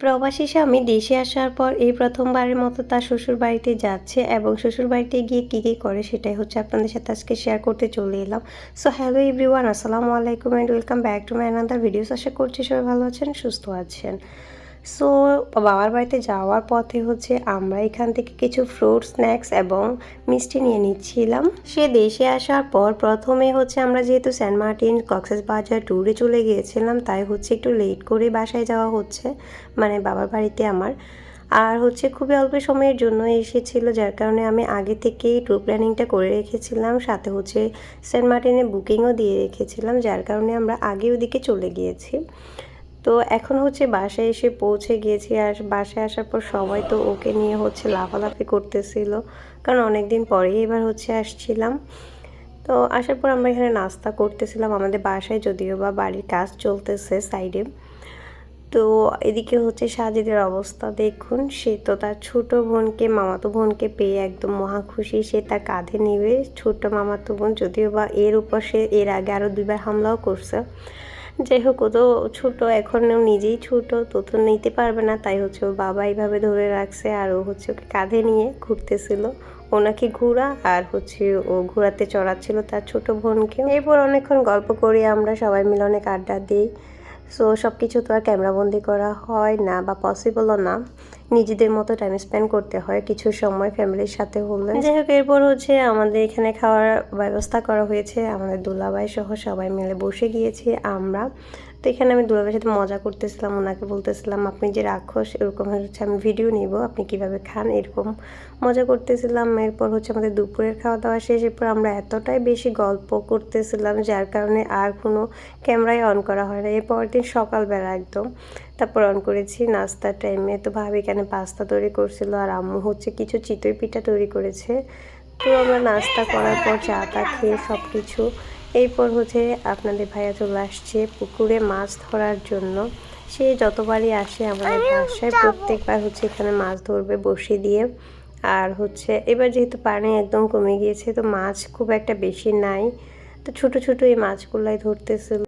প্রবাসী স্বামী দেশে আসার পর এই প্রথমবারের মতো তার শ্বশুর বাড়িতে যাচ্ছে এবং শ্বশুর বাড়িতে গিয়ে কী কী করে সেটাই হচ্ছে আপনাদের সাথে আজকে শেয়ার করতে চলে এলাম। সো হ্যালো এভরিওয়ান আসসালামু আলাইকুম and welcome back to my another videos আশা করছি সবাই ভালো আছেন, সুস্থ আছেন। সো বাবার বাড়িতে যাওয়ার পথে হচ্ছে আমরা এখান থেকে কিছু ফ্রুট স্ন্যাক্স এবং মিষ্টি নিয়ে নিচ্ছিলাম। সে দেশে আসার পর প্রথমে হচ্ছে আমরা যেহেতু সেন্ট মার্টিন কক্সেস বাজার ট্যুরে চলে গিয়েছিলাম, তাই হচ্ছে একটু লেট করে বাসায় যাওয়া হচ্ছে মানে বাবার বাড়িতে আমার। আর হচ্ছে খুবই অল্প সময়ের জন্য এসেছিল, যার কারণে আমি আগে থেকেই ট্যুর প্ল্যানিংটা করে রেখেছিলাম, সাথে হচ্ছে সেন্ট মার্টিনে বুকিংও দিয়ে রেখেছিলাম, যার কারণে আমরা আগে ওদিকে চলে গিয়েছি। তো এখন হচ্ছে বাসায় এসে পৌঁছে গিয়েছি আর বাসায় আসার পর সবাই তো ওকে নিয়ে হচ্ছে লাফালাফি করতেছিল। কারণ অনেক দিন পরেই এবার হচ্ছে আসছিলাম। তো আসার পর আমরা এখানে নাস্তা করতেছিলাম আমাদের বাসায়, যদিও বা বাড়ির কাজ চলতেছে সাইডে। তো এদিকে হচ্ছে সাজিদের অবস্থা দেখুন, সে তো তার ছোট বোনকে, মামাতো বোনকে পেয়ে একদম মহা খুশি। সে তার কাঁধে নিবে ছোট মামাতো বোন, যদিও বা এর উপর সে এর আগে আরও দুইবার হামলাও করছে। যাই হোক ও তো ছোটো, এখন ও নিজেই ছোটো, তো তো নিতে পারবে না। তাই হচ্ছে ওর বাবা এইভাবে ধরে রাখছে, আর ও হচ্ছে ওকে কাঁধে নিয়ে ঘুরতেছিল। ওনাকে নাকি ঘোড়া আর হচ্ছে ও ঘোরাতে চড়াচ্ছিল তার ছোট বোনকে এরপর অনেকক্ষণ গল্প করি, আমরা সবাই মিলে অনেক আড্ডা দিই। সো সব কিছু তো আর ক্যামেরাবন্দি করা হয় না বা পসিবলও না। নিজেদের মতো টাইম স্পেন্ড করতে হয়, কিছু সময় ফ্যামিলির সাথে হলে। যাই হোক, এরপর হচ্ছে আমাদের এখানে খাওয়ার ব্যবস্থা করা হয়েছে। আমাদের দুলাভাই সহ সবাই মিলে বসে গিয়েছি আমরা। তো এখানে আমি দুলাভাইয়ের সাথে মজা করতেছিলাম, ওনাকে বলতেছিলাম, আপনি যে রাক্ষস, এরকম হচ্ছে আমি ভিডিও নিব, আপনি কীভাবে খান? এরকম মজা করতেছিলাম। এরপর হচ্ছে আমাদের দুপুরের খাওয়া দাওয়া শেষ। এরপর আমরা এতটাই বেশি গল্প করতেছিলাম, যার কারণে আর কোনো ক্যামেরাই অন করা হয় না। এরপর সকালবেলা একদম। তারপর অন করেছি নাস্তার টাইমে তো ভাবি এখানে পাস্তা তৈরি করছিল আর আম্মু হচ্ছে কিছু চিতই পিঠা তৈরি করেছে। তো আমরা নাস্তা করার পর চা টা খেয়ে সব কিছু এরপর হচ্ছে আপনাদের ভাইয়া চলে আসছে পুকুরে মাছ ধরার জন্য। সে যতবারই আসে আমাদের বাসায় প্রত্যেকবার হচ্ছে এখানে মাছ ধরবে বসে দিয়ে। আর হচ্ছে এবার যেহেতু পানি একদম কমে গিয়েছে তো মাছ খুব একটা বেশি নাই। তো ছোট ছোট এই মাছগুলাই ধরতেছিল।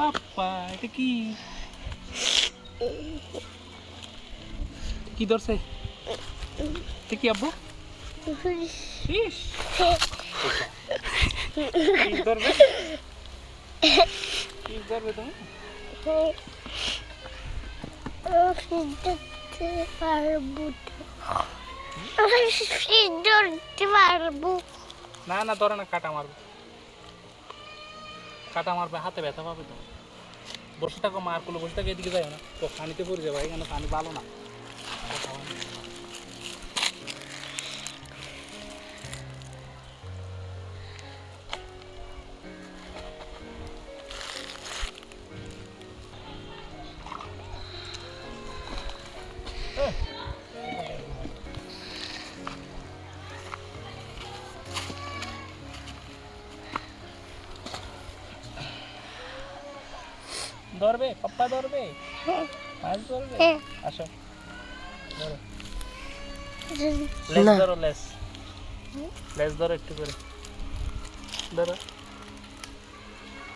আপা এটা কি কি ধরছে এটা কি আব্বু ধরবে কি ধরবে তুমি না না ধরে না কাটা মারবে কাটা মারবে হাতে ব্যথা পাবে তো বসে থাকো মার করলে বসে থাকো এদিকে যাই না। তো পানিতে পড়ে যাবে, এখানে পানি ভালো না। ধরবে পাপ্পা ধরবে মাছ ধরবে। হ্যাঁ। আসো। ধরো। লেস ধরো লেস। লেস ধরো একটু করে। ধরো।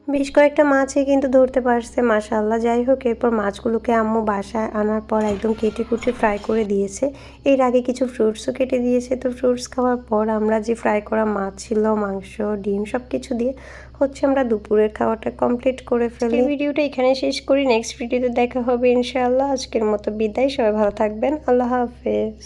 বেশ কয়েকটা মাছই কিন্তু ধরতে পারছে মাশাল্লাহ যাই হোক এরপর মাছগুলোকে আম্মু বাসায় আনার পর একদম কেটে কুটে ফ্রাই করে দিয়েছে। এর আগে কিছু ফ্রুটসও কেটে দিয়েছে। তো ফ্রুটস খাওয়ার পর আমরা যে ফ্রাই করা মাছ ছিল মাংস ডিম সব কিছু দিয়ে হচ্ছে আমরা দুপুরের খাওয়াটা কমপ্লিট করে ফেলি। ভিডিওটা এখানে শেষ করি। নেক্সট ভিডিওতে দেখা হবে ইনশাআল্লাহ। আজকের মতো বিদায়। সবাই ভালো থাকবেন। আল্লাহ হাফেজ।